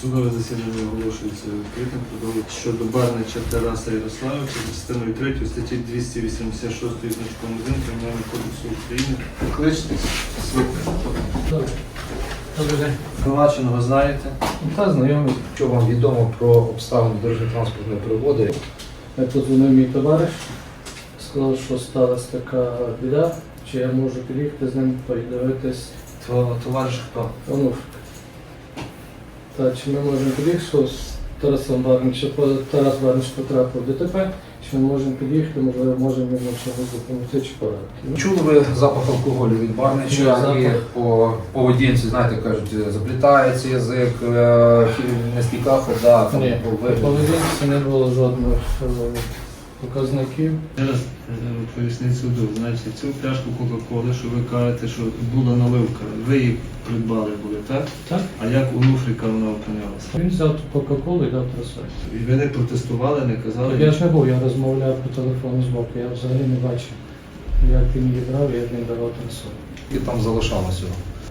Судове засідання оголошується відкритим продовжується щодо Барнича Тараса Ярославовича за частиною 3 статті 286 значком 1 Кримінального кодексу України. Швидко. Добре. Добрий день. Провадженого знаєте? Та знайомий. Що вам відомо про обставини дорожньо-транспортної пригоди? Я подзвонив мій товариш, сказав, що сталася така біда, чи я можу під'їхати з ним подивитись Твого товариш хто? онуфрик. Та чи ми можемо під'їхати, що з Тарасом Барничем, Тарас Барнич потрапив в ДТП, чи ми можемо під'їхати, можливо, можемо йому чогось допомогти чи порадити. Ну, Чули ви запах алкоголю від Барнича запах. і по поведінці, знаєте, кажуть, заплітається язик, е, не стійка хода, там, Ні, по по поведінці не було жодних е, показників. Зараз е, поясніть суду. Значить, цю пляшку Кока-Коли, що ви кажете, що була наливка, ви її придбали були, так? Так? А як у Нуфрика вона опинилася? Він взяв ту Кока-Колу і дав трасою. І ви не протестували, не казали? Я ж не був, я розмовляв по телефону з боку, я взагалі не бачив, як він її брав, як він давав трасу. І там залишалося.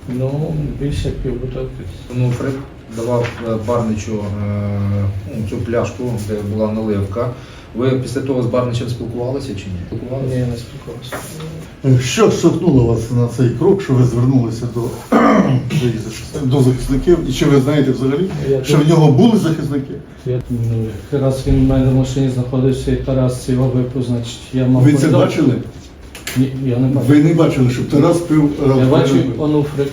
Ну, більше як півбутилки. Нуфрик давав е, Барничу е, цю пляшку, де була наливка. Ви після того з Барничем спілкувалися чи ні? Спілкувалися? Ні, не спілкувався. Що штовхнуло вас на цей крок, що ви звернулися до, до захисників? І чи ви знаєте взагалі, Я що тут- в нього були захисники? Я, ну, якраз він в мене в машині знаходився і Тарас його випив, значить я мав Ви це повідомити. бачили? Ні, я не бачив. Ви не бачили, щоб Тарас пив Я алкоголь? бачив Онуфрик.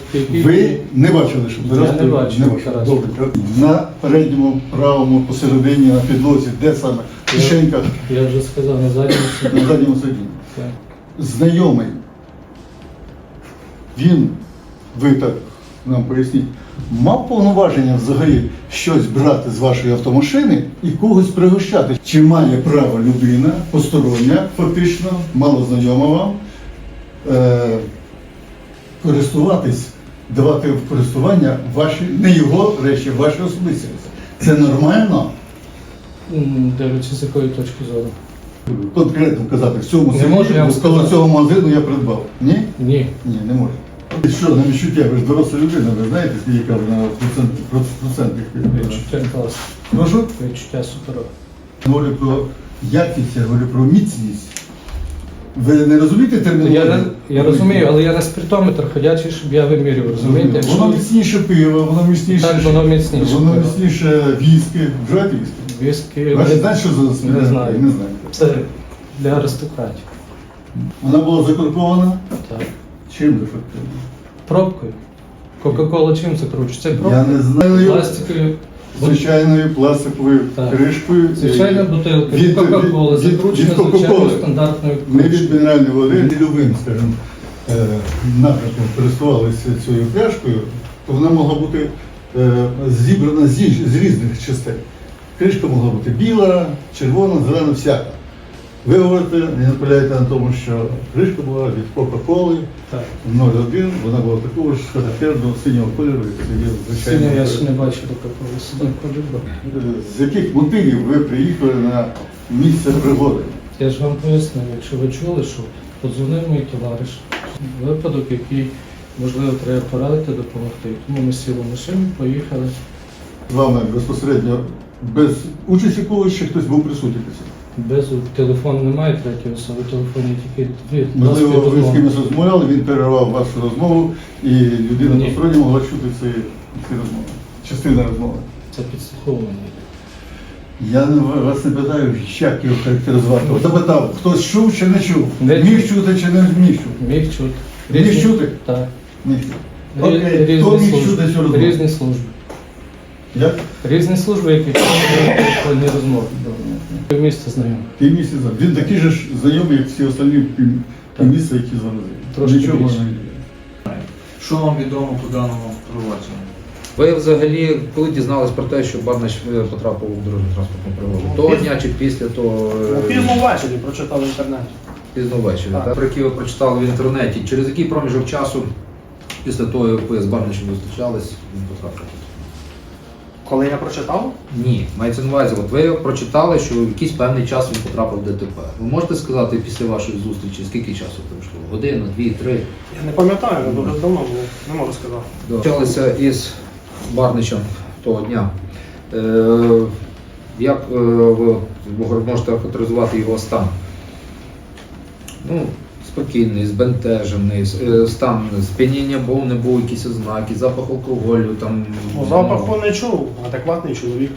Ви не бачили, щоб Тарас Я не бачив Не бачили. Тараса. Добре. На передньому правому посередині на підлозі, де саме? В кишеньках Я вже сказав, на задньому на сидінні. задньому сидінні. Так. Знайомий. Він, ви так нам поясніть, мав повноваження взагалі щось брати з вашої автомашини і когось пригощати. Чи має право людина, постороння, фактично, малознайома вам, е- користуватись, давати в користування ваші, не його речі, ваші особисті речі? Це нормально? М, Дивлячись, з якої точки зору. Конкретно казати, в цьому Не можу я вам коло сказати. цього магазину я придбав. Ні? Ні. Ні, не може. І що, на відчуття, ви ж доросла людина, ви знаєте, скільки вона в процент, проц-? Відчуття класне. Прошу? Відчуття суперове. Говорю про якість, я говорю про міцність. Ви не розумієте Я, термінологію? не- я розумію, але я не спиртометр ходячий, щоб я вимірював. Розумієте? Воно міцніше пиво, воно міцніше. Так, воно міцніше Воно міцніше віскі. Вживаєте віскі? Ви ж знаєте, що за не знаю. Не знаю. Це для аристократів. Вона була закоркована Так. чим дефективно? Пробкою. Кока-кола чим закручується? Це Я не знаю. Пластиковою. Звичайною пластиковою Так. кришкою. Звичайна бутилка Від- Кока-коли від- від- закручена Кока-Коли. звичайною стандартною Ми від мінеральної води любим, скажімо, е, напрямком користувалися цією пляшкою, то вона могла бути е, зібрана з, інш- з різних частин. Кришка могла бути біла, червона, зелена, всяка. Ви говорите, не наполягаєте на тому, що кришка була від Кока-Коли 0,1, вона була такого ж характерного синього кольору, як це є Синя я ще не бачив Кока-коли. Синя кольору. З яких мотивів ви приїхали на місце пригоди? Я ж вам пояснив, якщо ви чули, що подзвонив мій товариш, випадок, який, можливо, треба порадити, допомогти. Тому ми сіли в машину, поїхали. З вами безпосередньо без участі когось ще хтось був присутній при цьому? Без телефону немає третьої особи, телефон тільки дві. Можливо, ви з кимось розмовляли, він перервав вашу розмову, і людина Ні. постороння могла чути ці, ці розмови. Частина розмови. Це підслуховування. Я не, вас не питаю, як його характеризувати. Запитав, хтось чув чи не чув? Не Міг чути чи не міг чути? Міг чути. Міг чути? Так. Міг чути. Рі- Окей, хто міг чути цю розмову? Різні служби. Як? Різні служби, які телефонні розмови. В місті знайомі. Півмісяця. Він такий же ж знайомий, як всі остальні пів- півмісця, які з вами знайомі. Трошки Нічого більше. не Що вам відомо по даному провадженню? Ви взагалі коли дізнались про те, що Барнич потрапив у дорожньо транспортну пригоду? Того пізно. дня чи після того е, Ну, Пізно ввечері прочитав в інтернеті. пізно ввечері, Так. так? про які ви прочитали в інтернеті. Через який проміжок часу після того, як ви з Барничем зустрічались, він потрапив? Коли я прочитав, Ні, мається на увазі, от ви прочитали, що в якийсь певний час він потрапив в ДТП. Ви можете сказати після вашої зустрічі, скільки часу пройшло? Година, дві, три? я не пам'ятаю, дуже давно було, не можу сказати. Почалися із Барничем того дня. Е, як е, ви можете охарактеризувати його стан? Ну, спокійний, збентежений, с- е, стан сп'яніння був, не був якісь ознаки, запах алкоголю, там Ну, запаху не чув, адекватний чоловік.